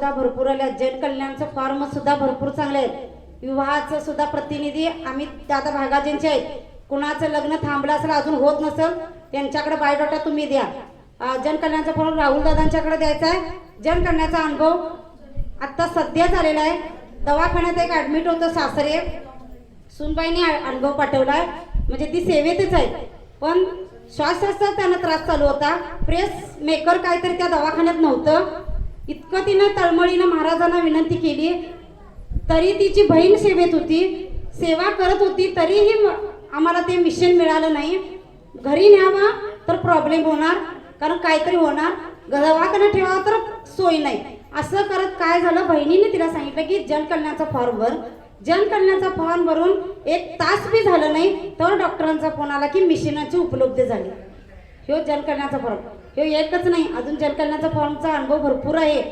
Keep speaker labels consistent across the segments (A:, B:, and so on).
A: सुद्धा भरपूर आल्या जनकल्याणचं फॉर्म सुद्धा भरपूर चांगले आहेत. विवाहाचं सुद्धा प्रतिनिधी आम्ही दादा भागाजींचे आहेत. कुणाचं लग्न थांबलं असेल अजून होत नसेल त्यांच्याकडे बायोडाटा तुम्ही द्या. जनकल्याणचा फॉर्म राहुल दादांच्याकडे द्यायचा आहे. जनकल्याणचा अनुभव आत्ता सध्या झालेला आहे. दवाखान्यात एक ऍडमिट होतं सासरे. सुनबाईने अनुभव अनुभव पाठवलाय. म्हणजे ती सेवेतच आहे. पण श्वासाचा त्यांना त्रास चालू होता. प्रेस मेकर काहीतरी त्या दवाखान्यात नव्हतं. इतकं तिनं तळमळीनं महाराजांना विनंती केली. तरी तिची बहीण सेवेत होती. सेवा करत होती तरीही आम्हाला ते मिशन मिळालं नाही. घरी न्यावा तर प्रॉब्लेम होणार कारण काहीतरी होणार. दवाखाना ठेवावा तर सोय नाही. असं करत काय झालं? बहिणीने तिला सांगितलं की जनकल्याणचा फॉर्म भर. जनकल्याणचा फॉर्म भरून एक तास बी झालं नाही तर डॉक्टरांचा फोन आला की मिशनाची उपलब्ध झाली. ह्यो जनकल्याणाचा फॉर्म. ह्यो एकच नाही अजून जनकल्याणाचा फॉर्मचा अनुभव भरपूर आहे.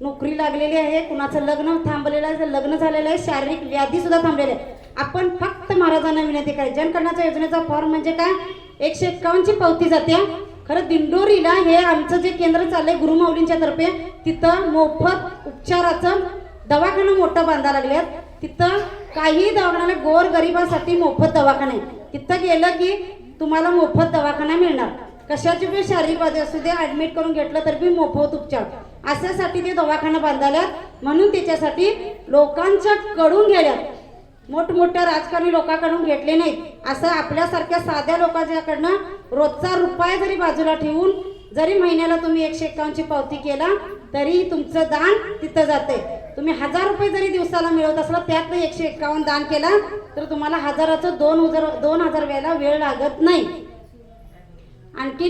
A: नोकरी लागलेली आहे कुणाचं लग्न थांबलेलं आहे लग्न झालेलं आहे शारीरिक व्याधी सुद्धा थांबलेली आहे आपण फक्त महाराजांना विनंती करायची जनकल्याणाच्या योजनेचा फॉर्म म्हणजे काय? एकशे एक्कावन्नची पावती जाते. खरं दिंडोरीला हे आमचं जे केंद्र चाललंय गुरुमाऊलींच्या तर्फे तिथं मोफत उपचाराचं दवाखाना मोठं बांधा लागल्यात तिथं काही दवाखान्याला गोर गरिबासाठी मोफत दवाखाना आहे. तिथं गेलं की तुम्हाला मोफत दवाखाना मिळणार. कशाची बी शारीरिक बाधा असू दे ऍडमिट करून घेतलं तर बी मोफत उपचार. अशासाठी ते दवाखाना बांधाल्यात म्हणून त्याच्यासाठी लोकांच्या कडून गेल्यात मोठमोठ्या राजकारणी लोकांकडून घेतले नाहीत. असं आपल्यासारख्या साध्या लोकांच्याकडनं रोजचा रुपया जरी बाजूला ठेवून जरी महिन्याला तुम्ही एकशे एक्कावन्नची पावती केला तरी तुमचं दान तिथं जाते तुम्ही हजार रुपये जरी दिवसाला मिळवत असला त्यात एकशे एक्कावन्न दान केला तर तुम्हाला हजाराचं दोन हजार दोन हजार वेळेला वेळ लागत नाही. आणखी